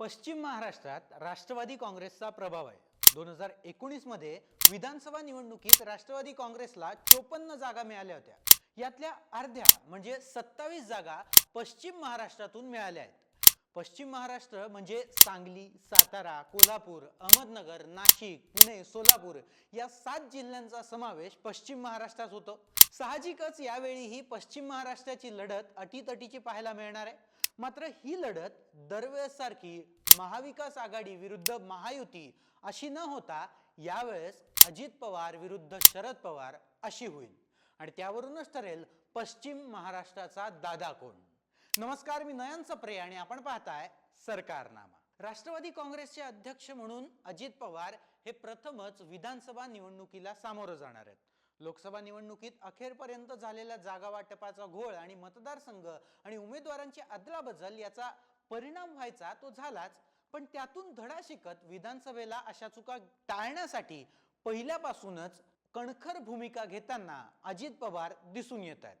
पश्चिम महाराष्ट्रात राष्ट्रवादी काँग्रेसचा प्रभाव आहे. दोन हजार एकोणीसमध्ये विधानसभा निवडणुकीत राष्ट्रवादी काँग्रेसला चोपन्न जागा मिळाल्या होत्या. यातल्या अर्ध्या म्हणजे सत्तावीस जागा पश्चिम महाराष्ट्रातून मिळाल्या आहेत. पश्चिम महाराष्ट्र म्हणजे सांगली सातारा कोल्हापूर अहमदनगर नाशिक पुणे सोलापूर या सात जिल्ह्यांचा समावेश पश्चिम महाराष्ट्रात होतो. साहजिकच यावेळीही पश्चिम महाराष्ट्राची लढत अटीतटीची पाहायला मिळणार आहे. मात्र ही लढत दरवेळेसारखी महाविकास आघाडी विरुद्ध महायुती अशी न होता यावेळेस अजित पवार विरुद्ध शरद पवार अशी होईल. आणि त्यावरूनच ठरेल पश्चिम महाराष्ट्राचा दादा कोण. नमस्कार मी नयन सप्रे आणि आपण पाहताय सरकारनामा. राष्ट्रवादी काँग्रेसचे अध्यक्ष म्हणून अजित पवार हे प्रथमच विधानसभा निवडणुकीला सामोरं जाणार आहेत. लोकसभा निवडणुकीत अखेरपर्यंत झालेल्या जागा वाटपाचा घोळ आणि मतदारसंघ आणि उमेदवारांची अदलाबदल याचा परिणाम व्हायचा तो झालाच. पण त्यातून धडा शिकत विधानसभेला अशा चुका टाळण्यासाठी पहिल्यापासूनच कणखर भूमिका घेताना अजित पवार दिसून येत आहेत.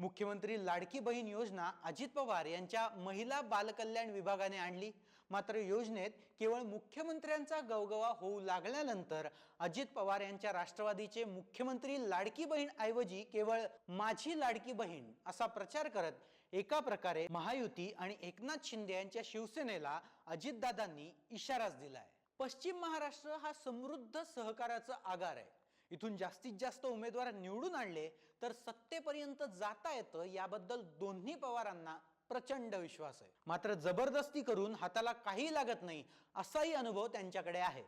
मुख्यमंत्री लाडकी बहीण योजना अजित पवार यांच्या महिला बालकल्याण विभागाने आणली. मात्र योजनेत केवळ मुख्यमंत्र्यांचा गवगवा होऊ लागल्यानंतर अजित पवार यांच्या राष्ट्रवादीचे मुख्यमंत्री लाडकी बहीण ऐवजी केवळ माझी लाडकी बहीण असा प्रचार करत एका प्रकारे महायुती आणि एकनाथ शिंदे यांच्या शिवसेनेला अजितदादांनी इशाराच दिलाय. पश्चिम महाराष्ट्र हा समृद्ध सहकाराचा आगार आहे. इथून जास्तीत जास्त उमेदवार निवडून आणले तर सत्तेपर्यंत जाता येतं याबद्दल दोन्ही पवारांना प्रचंड विश्वास आहे. मात्र जबरदस्ती करून हाताला काही लागत नाही असाही अनुभव त्यांच्याकडे आहे.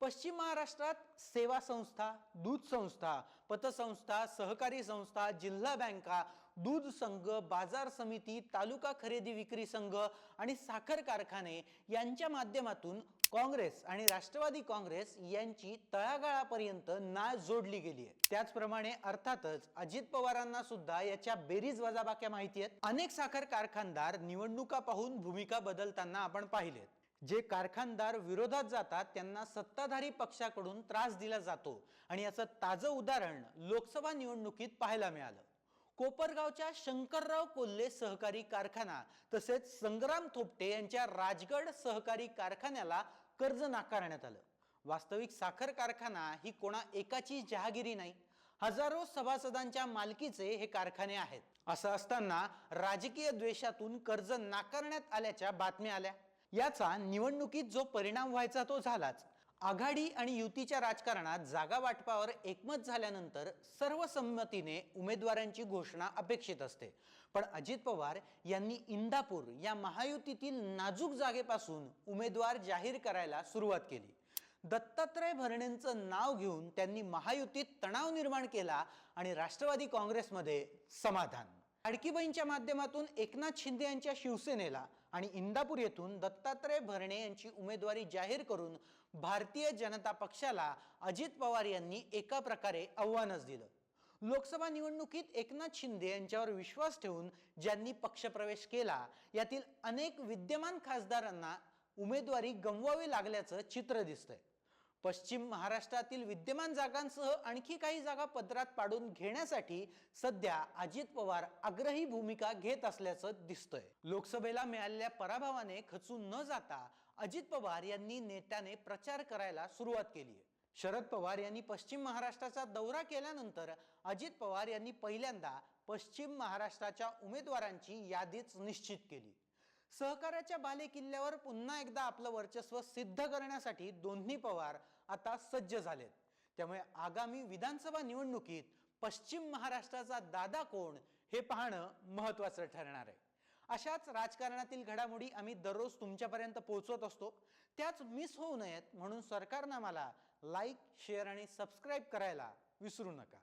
पश्चिम महाराष्ट्रात सेवा संस्था दूध संस्था पतसंस्था सहकारी संस्था जिल्हा बँका दूध संघ बाजार समिती तालुका खरेदी विक्री संघ आणि साखर कारखाने यांच्या माध्यमातून काँग्रेस आणि राष्ट्रवादी काँग्रेस यांची तळागाळापर्यंत नाळ जोडली गेली आहे. त्याचप्रमाणे अर्थातच अजित पवारांना सुद्धा याच्या बेरीज वजाबाक्या माहिती आहेत. अनेक साखर कारखानदार निवडणुका पाहून भूमिका बदलताना आपण पाहिलेत जे कारखानदार विरोधात जातात त्यांना सत्ताधारी पक्षाकडून त्रास दिला जातो. आणि याचं ताजं उदाहरण लोकसभा निवडणुकीत पाहायला मिळालं. कोपरगावच्या शंकरराव कोल्हे सहकारी कारखाना तसेच संग्राम थोपटे यांच्या राजगड सहकारी कारखान्याला कर्ज नाकारण्यात आलं. वास्तविक साखर कारखाना ही कोणा एकाची जहागिरी नाही. हजारो सभासदांच्या मालकीचे हे कारखाने आहेत. असं असताना राजकीय द्वेषातून कर्ज नाकारण्यात आल्याच्या बातम्या आल्या. याचा निवडणुकीत जो परिणाम व्हायचा तो झालाच. आघाडी आणि युतीच्या राजकारणात जागा वाटपावर एकमत झाल्यानंतर सर्वसंमतीने उमेदवारांची घोषणा अपेक्षित असते. पण अजित पवार यांनी इंदापूर या महायुतीतील नाजूक जागेपासून उमेदवार जाहीर करायला सुरुवात केली. दत्तात्रय भरणेंचं नाव घेऊन त्यांनी महायुतीत तणाव निर्माण केला आणि राष्ट्रवादी काँग्रेसमध्ये समाधान. लाडकी माध्यमातून एकनाथ शिंदे यांच्या शिवसेनेला आणि इंदापूर येथून दत्तात्रय भरणे यांची उमेदवारी जाहीर करून भारतीय जनता पक्षाला अजित पवार यांनी एका प्रकारे आव्हानच दिलं. लोकसभा निवडणुकीत एकनाथ शिंदे यांच्यावर विश्वास ठेवून ज्यांनी पक्षप्रवेश केला यातील अनेक विद्यमान खासदारांना उमेदवारी गमवावी लागल्याचं चित्र दिसतंय. पश्चिम महाराष्ट्रातील विद्यमान जागांसह आणखी काही जागा पदरात पाडून घेण्यासाठी सध्या अजित पवार आग्रही भूमिका घेत असल्याचं दिसतंय. लोकसभेला मिळालेल्या पराभवाने खचून न जाता अजित पवार यांनी नेत्याने प्रचार करायला सुरुवात केली आहे. शरद पवार यांनी पश्चिम महाराष्ट्राचा दौरा केल्यानंतर अजित पवार यांनी पहिल्यांदा पश्चिम महाराष्ट्राच्या उमेदवारांची यादीच निश्चित केली. सहकार्याच्या बालेकिल्ल्यावर पुन्हा एकदा आपलं वर्चस्व सिद्ध करण्यासाठी दोन्ही पवार आता सज्ज झालेत. त्यामुळे आगामी विधानसभा निवडणुकीत पश्चिम महाराष्ट्राचा दादा कोण हे पाहणं महत्त्वाचं ठरणार आहे. अशाच राजकारणातील घडामोडी आम्ही दररोज तुमच्यापर्यंत पोहोचवत असतो. त्याच मिस होऊ नयेत म्हणून सरकारनं आम्हाला लाईक शेअर आणि सबस्क्राईब करायला विसरू नका.